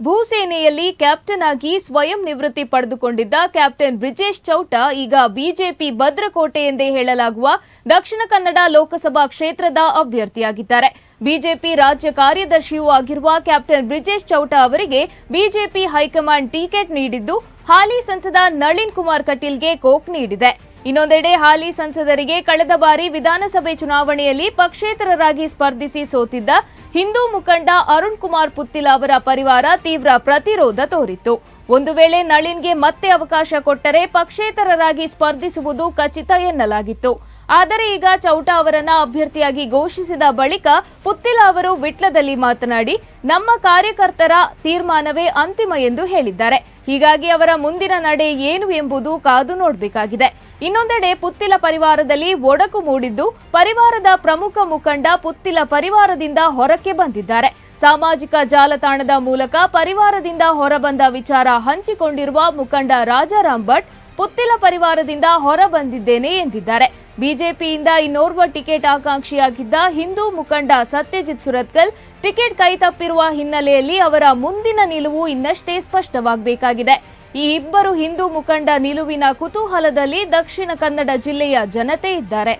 ಭೂಸೇನೆಯಲ್ಲಿ captain ಆಗಿ ಸ್ವಯಂ ನಿವೃತ್ತಿ ಪಡೆದುಕೊಂಡಿದ್ದ ಕ್ಯಾಪ್ಟನ್ ಬ್ರಿಜೇಶ್ ಚೌಟ ಈಗ ಬಿಜೆಪಿ ಭದ್ರಕೋಟೆ ಎಂದೇ ಹೇಳಲಾಗುವ ದಕ್ಷಿಣ ಕನ್ನಡ ಲೋಕಸಭಾ ಕ್ಷೇತ್ರದ ಅಭ್ಯರ್ಥಿಯಾಗಿದ್ದಾರೆ. ಬಿಜೆಪಿ ರಾಜ್ಯ ಕಾರ್ಯದರ್ಶಿಯೂ ಆಗಿರುವ ಕ್ಯಾಪ್ಟನ್ ಬ್ರಿಜೇಶ್ ಚೌಟ ಅವರಿಗೆ ಬಿಜೆಪಿ ಹೈಕಮಾಂಡ್ ಟಿಕೆಟ್ ನೀಡಿದ್ದು, ಹಾಲಿ ಸಂಸದ ನಳಿನ್ ಕುಮಾರ್ ಕಟೀಲ್ಗೆ ಕೋಕ್ ನೀಡಿದೆ. ಇನ್ನೊಂದೆಡೆ ಹಾಲಿ ಸಂಸದರಿಗೆ ಕಳೆದ ಬಾರಿ ವಿಧಾನಸಭೆ ಚುನಾವಣೆಯಲ್ಲಿ ಪಕ್ಷೇತರರಾಗಿ ಸ್ಪರ್ಧಿಸಿ ಸೋತಿದ್ದ ಹಿಂದೂ ಮುಖಂಡ ಅರುಣ್ ಕುಮಾರ್ ಪುತ್ತಿಲ ಅವರ ಪರಿವಾರ ತೀವ್ರ ಪ್ರತಿರೋಧ ತೋರಿತ್ತು. ಒಂದು ವೇಳೆ ನಳಿನ್ಗೆ ಮತ್ತೆ ಅವಕಾಶ ಕೊಟ್ಟರೆ ಪಕ್ಷೇತರರಾಗಿ ಸ್ಪರ್ಧಿಸುವುದು ಖಚಿತ ಎನ್ನಲಾಗಿತ್ತು. ಆದರೆ ಈಗ ಚೌಟ ಅವರನ್ನ ಅಭ್ಯರ್ಥಿಯಾಗಿ ಘೋಷಿಸಿದ ಬಳಿಕ ಪುತ್ತಿಲ ಅವರು ವಿಟ್ಲದಲ್ಲಿ ಮಾತನಾಡಿ, ನಮ್ಮ ಕಾರ್ಯಕರ್ತರ ತೀರ್ಮಾನವೇ ಅಂತಿಮ ಎಂದು ಹೇಳಿದ್ದಾರೆ. ಹೀಗಾಗಿ ಅವರ ಮುಂದಿನ ನಡೆ ಏನು ಎಂಬುದು ಕಾದು ನೋಡಬೇಕಾಗಿದೆ. ಇನ್ನೊಂದೆಡೆ ಪುತ್ತಿಲ ಪರಿವಾರದಲ್ಲಿ ಒಡಕು ಮೂಡಿದ್ದು ಪರಿವಾರದ ಪ್ರಮುಖ ಮುಖಂಡ ಪುತ್ತಿಲ ಪರಿವಾರದಿಂದ ಹೊರಕ್ಕೆ ಬಂದಿದ್ದಾರೆ. ಸಾಮಾಜಿಕ ಜಾಲತಾಣದ ಮೂಲಕ ಪರಿವಾರದಿಂದ ಹೊರಬಂದ ವಿಚಾರ ಹಂಚಿಕೊಂಡಿರುವ ಮುಖಂಡ ರಾಜಾರಾಮ್ ಭಟ್ ಪುತ್ತಿಲ ಪರಿವಾರದಿಂದ ಹೊರಬಂದಿದ್ದೇನೆ ಎಂದಿದ್ದಾರೆ. ಬಿಜೆಪಿಯಿಂದ ಇನ್ನೋರ್ವ ಟಿಕೆಟ್ ಆಕಾಂಕ್ಷಿಯಾಗಿದ್ದ ಹಿಂದೂ ಮುಖಂಡ ಸತ್ಯಜಿತ್ ಸುರತ್ಕಲ್ ಟಿಕೆಟ್ ಕೈತಪ್ಪಿರುವ ಹಿನ್ನೆಲೆಯಲ್ಲಿ ಅವರ ಮುಂದಿನ ನಿಲುವು ಇನ್ನಷ್ಟೇ ಸ್ಪಷ್ಟವಾಗಬೇಕಾಗಿದೆ. ಈ ಇಬ್ಬರು ಹಿಂದೂ ಮುಖಂಡ ನಿಲುವಿನ ಕುತೂಹಲದಲ್ಲಿ ದಕ್ಷಿಣ ಕನ್ನಡ ಜಿಲ್ಲೆಯ ಜನತೆ ಇದ್ದಾರೆ.